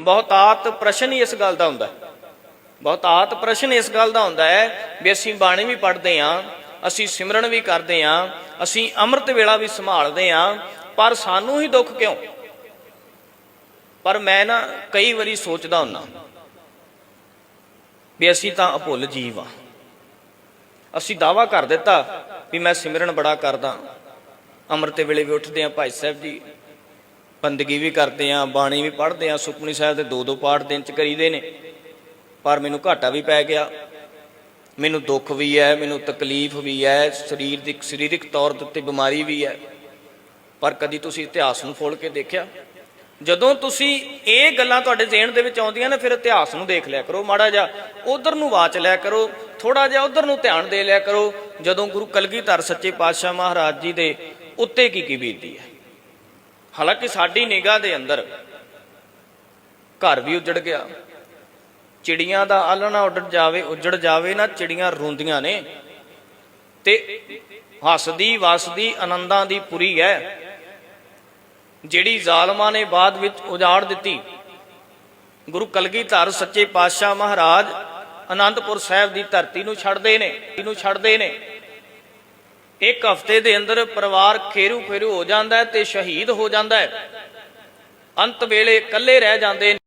ਬਹੁਤਾਤ ਪ੍ਰਸ਼ਨ ਹੀ ਇਸ ਗੱਲ ਦਾ ਹੁੰਦਾ ਹੈ। ਬਹੁਤਾਤ ਪ੍ਰਸ਼ਨ ਇਸ ਗੱਲ ਦਾ ਹੁੰਦਾ ਹੈ ਵੀ ਅਸੀਂ ਬਾਣੀ ਵੀ ਪੜ੍ਹਦੇ ਆਂ ਅਸੀਂ ਸਿਮਰਨ ਵੀ ਕਰਦੇ ਆਂ ਅਸੀਂ ਅੰਮ੍ਰਿਤ ਵੇਲਾ ਵੀ ਸੰਭਾਲਦੇ ਆਂ ਪਰ ਸਾਨੂੰ ਹੀ ਦੁੱਖ ਕਿਉਂ? ਪਰ ਮੈਂ ਨਾ ਕਈ ਵਾਰੀ ਸੋਚਦਾ ਹੁੰਨਾ ਵੀ ਅਸੀਂ ਤਾਂ ਅਭੁੱਲ ਜੀਵ ਆ ਅਸੀਂ ਦਾਵਾ ਕਰ ਦਿੱਤਾ ਵੀ ਮੈਂ ਸਿਮਰਨ ਬੜਾ ਕਰਦਾ, ਅੰਮ੍ਰਿਤ ਵੇਲੇ ਵੀ ਉੱਠਦੇ ਆ ਭਾਈ ਸਾਹਿਬ ਜੀ ਬੰਦਗੀ ਵੀ ਕਰਦੇ ਆ, ਬਾਣੀ ਵੀ ਪੜ੍ਹਦੇ ਆ, ਸੁਖਮਨੀ ਸਾਹਿਬ ਦੇ ਦੋ ਦੋ ਪਾਠ ਦਿਨ ਚ ਕਰੀਦੇ ਨੇ। ਪਰ ਮੈਨੂੰ ਘਾਟਾ ਵੀ ਪੈ ਗਿਆ। ਮੈਨੂੰ ਦੁੱਖ ਵੀ ਹੈ ਮੈਨੂੰ ਤਕਲੀਫ ਵੀ ਹੈ ਸਰੀਰ ਦੀ ਸਰੀਰਕ ਤੌਰ ਦੇ ਉੱਤੇ ਬਿਮਾਰੀ ਵੀ ਹੈ ਪਰ ਕਦੀ ਤੁਸੀਂ ਇਤਿਹਾਸ ਨੂੰ ਫੋਲ ਕੇ ਦੇਖਿਆ? ਜਦੋਂ ਤੁਸੀਂ ਇਹ ਗੱਲਾਂ ਤੁਹਾਡੇ ਜ਼ਿਹਨ ਦੇ ਵਿੱਚ ਆਉਂਦੀਆਂ ਨੇ, ਫਿਰ ਇਤਿਹਾਸ ਨੂੰ ਦੇਖ ਲਿਆ ਕਰੋ ਮਾੜਾ ਜਿਹਾ। ਉਧਰ ਨੂੰ ਵਾਚ ਲਿਆ ਕਰੋ ਥੋੜਾ ਜਿਹਾ ਉਧਰ ਨੂੰ ਧਿਆਨ ਦੇ ਲਿਆ ਕਰੋ। ਜਦੋਂ ਗੁਰੂ ਕਲਗੀਧਰ ਸੱਚੇ ਪਾਤਸ਼ਾਹ ਮਹਾਰਾਜ ਜੀ ਦੇ ਉੱਤੇ ਕੀ ਕੀ ਬੀਤੀ ਹੈ ਹਾਲਾਂਕਿ ਸਾਡੀ ਨਿਗਾਹ ਦੇ ਅੰਦਰ ਘਰ ਵੀ ਉਜੜ ਗਿਆ। ਚਿੜੀਆਂ ਦਾ ਆਲਣਾ ਉੱਡ ਜਾਵੇ, ਉੱਜੜ ਜਾਵੇ ਨਾ, ਚਿੜੀਆਂ ਰੋਂਦੀਆਂ ਨੇ। ਤੇ ਹੱਸਦੀ, ਵਸਦੀ, ਆਨੰਦਾਂ ਦੀ ਪੁਰੀ ਹੈ। ਜਿਹੜੀ ਜ਼ਾਲਮਾਂ ਨੇ ਬਾਅਦ ਵਿੱਚ ਉਜਾੜ ਦਿੱਤੀ। ਗੁਰੂ ਕਲਗੀਧਰ ਸੱਚੇ ਪਾਤਸ਼ਾਹ ਮਹਾਰਾਜ ਅਨੰਦਪੁਰ ਸਾਹਿਬ ਦੀ ਧਰਤੀ ਨੂੰ ਛੱਡਦੇ ਨੇ ਇਹਨੂੰ ਛੱਡਦੇ ਨੇ। ਇੱਕ ਹਫ਼ਤੇ ਦੇ ਅੰਦਰ ਪਰਿਵਾਰ ਖੇਰੂ ਖੇਰੂ ਹੋ ਜਾਂਦਾ ਤੇ ਸ਼ਹੀਦ ਹੋ ਜਾਂਦਾ ਅੰਤ ਵੇਲੇ ਇਕੱਲੇ ਰਹਿ ਜਾਂਦੇ ਨੇ